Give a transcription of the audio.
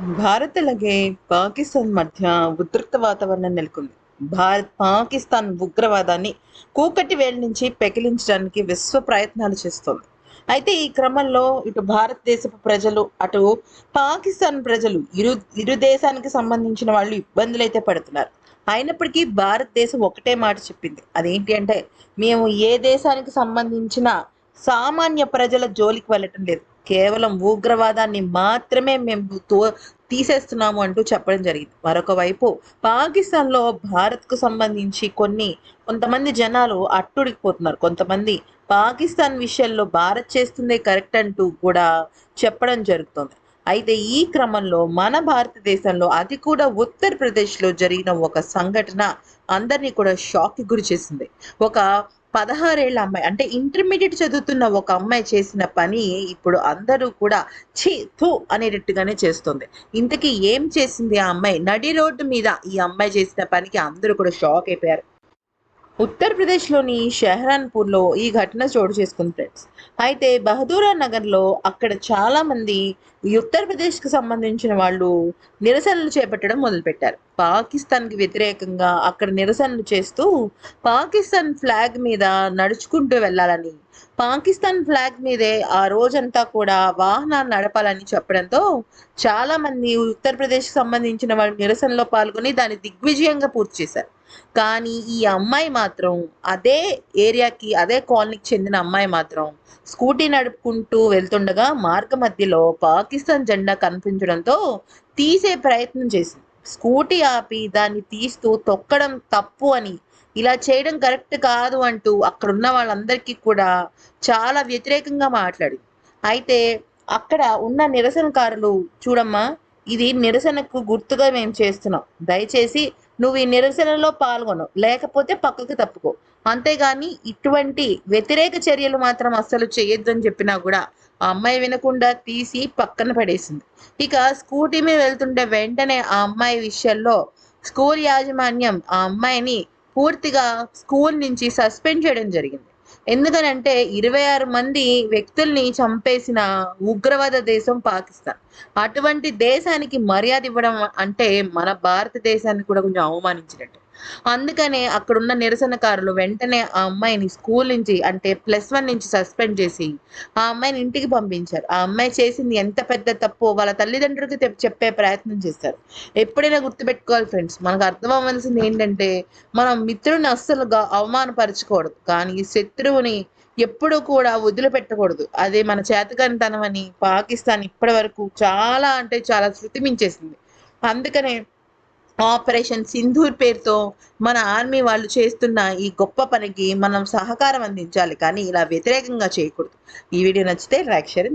భారత్ అలాగే పాకిస్తాన్ మధ్య ఉద్రిక్త వాతావరణం నెలకొంది. భారత్ పాకిస్తాన్ ఉగ్రవాదాన్ని కూకటి వేలు నుంచి పెకిలించడానికి విశ్వ ప్రయత్నాలు చేస్తోంది. అయితే ఈ క్రమంలో ఇటు భారతదేశపు ప్రజలు అటు పాకిస్తాన్ ప్రజలు ఇరు ఇరు దేశానికి సంబంధించిన వాళ్ళు ఇబ్బందులు అయితే పడుతున్నారు. అయినప్పటికీ భారతదేశం ఒకటే మాట చెప్పింది. అదేంటి అంటే మేము ఏ దేశానికి సంబంధించిన సామాన్య ప్రజల జోలికి వెళ్ళటం లేదు. కేవలం ఉగ్రవాదాన్ని మాత్రమే మేము తో తీసేస్తున్నాము అంటూ చెప్పడం జరిగింది. మరొక వైపు పాకిస్తాన్లో భారత్కు సంబంధించి కొన్ని కొంతమంది జనాలు అట్టుడికిపోతున్నారు కొంతమంది పాకిస్తాన్ విషయంలో భారత్ చేస్తుందే కరెక్ట్ అంటూ కూడా చెప్పడం జరుగుతుంది. అయితే ఈ క్రమంలో మన భారతదేశంలో అది కూడా ఉత్తరప్రదేశ్లో జరిగిన ఒక సంఘటన అందరినీ కూడా షాక్కి గురి చేసింది. ఒక పదహారేళ్ళ అమ్మాయి. అంటే ఇంటర్మీడియట్ చదువుతున్న ఒక అమ్మాయి చేసిన పని ఇప్పుడు అందరూ కూడా ఛీ థూ అనేటట్టుగానే చేస్తుంది. ఇంతకీ ఏం చేసింది ఆ అమ్మాయి? నడి రోడ్డు మీద ఈ అమ్మాయి చేసిన పనికి అందరూ కూడా షాక్ అయిపోయారు. ఉత్తరప్రదేశ్లోని షెహరాన్పూర్లో ఈ ఘటన చోటు చేసుకుంది ఫ్రెండ్స్ అయితే బహదూరా నగర్లో అక్కడ చాలామంది ఈ ఉత్తరప్రదేశ్కి సంబంధించిన వాళ్ళు నిరసనలు చేపట్టడం మొదలుపెట్టారు. పాకిస్తాన్కి వ్యతిరేకంగా అక్కడ నిరసనలు చేస్తూ పాకిస్తాన్ ఫ్లాగ్ మీద నడుచుకుంటూ వెళ్ళాలని పాకిస్తాన్ ఫ్లాగ్ మీదే ఆ రోజంతా కూడా వాహనాలు నడపాలని చెప్పడంతో చాలామంది ఉత్తరప్రదేశ్కి సంబంధించిన వాళ్ళు నిరసనలో పాల్గొని దాన్ని దిగ్విజయంగా పూర్తి చేశారు. కానీ ఈ అమ్మాయి మాత్రం అదే ఏరియాకి అదే కాలనీకి చెందిన అమ్మాయి మాత్రం స్కూటీ నడుపుకుంటూ వెళ్తుండగా మార్గ మధ్యలో పాకిస్తాన్ జెండా కనిపించడంతో తీసే ప్రయత్నం చేసింది. స్కూటీ ఆపి దాన్ని తీస్తూ తొక్కడం తప్పు అని ఇలా చేయడం కరెక్ట్ కాదు అంటూ అక్కడున్న వాళ్ళందరికీ కూడా చాలా వ్యతిరేకంగా మాట్లాడింది. అయితే అక్కడ ఉన్న నిరసనకారులు చూడమ్మా ఇది నిరసనకు గుర్తుగా మేము చేస్తున్నాం. దయచేసి నువ్వు ఈ నిరసనలో పాల్గొను. లేకపోతే పక్కకు తప్పుకో. అంతేగాని ఇటువంటి వ్యతిరేక చర్యలు మాత్రం అస్సలు చేయొద్దు అని చెప్పినా కూడా ఆ అమ్మాయి వినకుండా తీసి పక్కన పడేసింది. ఇక స్కూటీ మీద వెళ్తుంటే వెంటనే ఆ అమ్మాయి విషయంలో స్కూల్ యాజమాన్యం ఆ అమ్మాయిని పూర్తిగా స్కూల్ నుంచి సస్పెండ్ చేయడం జరిగింది. ఎందుకనంటే ఇరవై ఆరు మంది వ్యక్తుల్ని చంపేసిన ఉగ్రవాద దేశం పాకిస్తాన్. అటువంటి దేశానికి మర్యాద ఇవ్వడం అంటే మన భారతదేశాన్ని కూడా కొంచెం అవమానించినట్టు. అందుకనే అక్కడున్న నిరసనకారులు వెంటనే ఆ అమ్మాయిని స్కూల్ నుంచి అంటే ప్లస్ వన్ నుంచి సస్పెండ్ చేసి ఆ అమ్మాయిని ఇంటికి పంపించారు. ఆ అమ్మాయి చేసింది ఎంత పెద్ద తప్పు వాళ్ళ తల్లిదండ్రులకి చెప్పే ప్రయత్నం చేస్తారు ఎప్పుడైనా గుర్తుపెట్టుకోవాలి ఫ్రెండ్స్ మనకు అర్థం అవ్వాల్సింది ఏంటంటే మనం మిత్రుని అస్సలు అవమానపరచకూడదు. కానీ శత్రువుని ఎప్పుడూ కూడా వదిలిపెట్టకూడదు. అదే మన చేతకానితనం అని పాకిస్తాన్ ఇప్పటి వరకు చాలా అంటే చాలా శృతి మించేసింది అందుకనే ఆపరేషన్ సింధూర్ పేరుతో మన ఆర్మీ వాళ్ళు చేస్తున్న ఈ గొప్ప పనికి మనం సహకారం అందించాలి కానీ ఇలా వ్యతిరేకంగా చేయకూడదు. ఈ వీడియో నచ్చితే లైక్ షేర్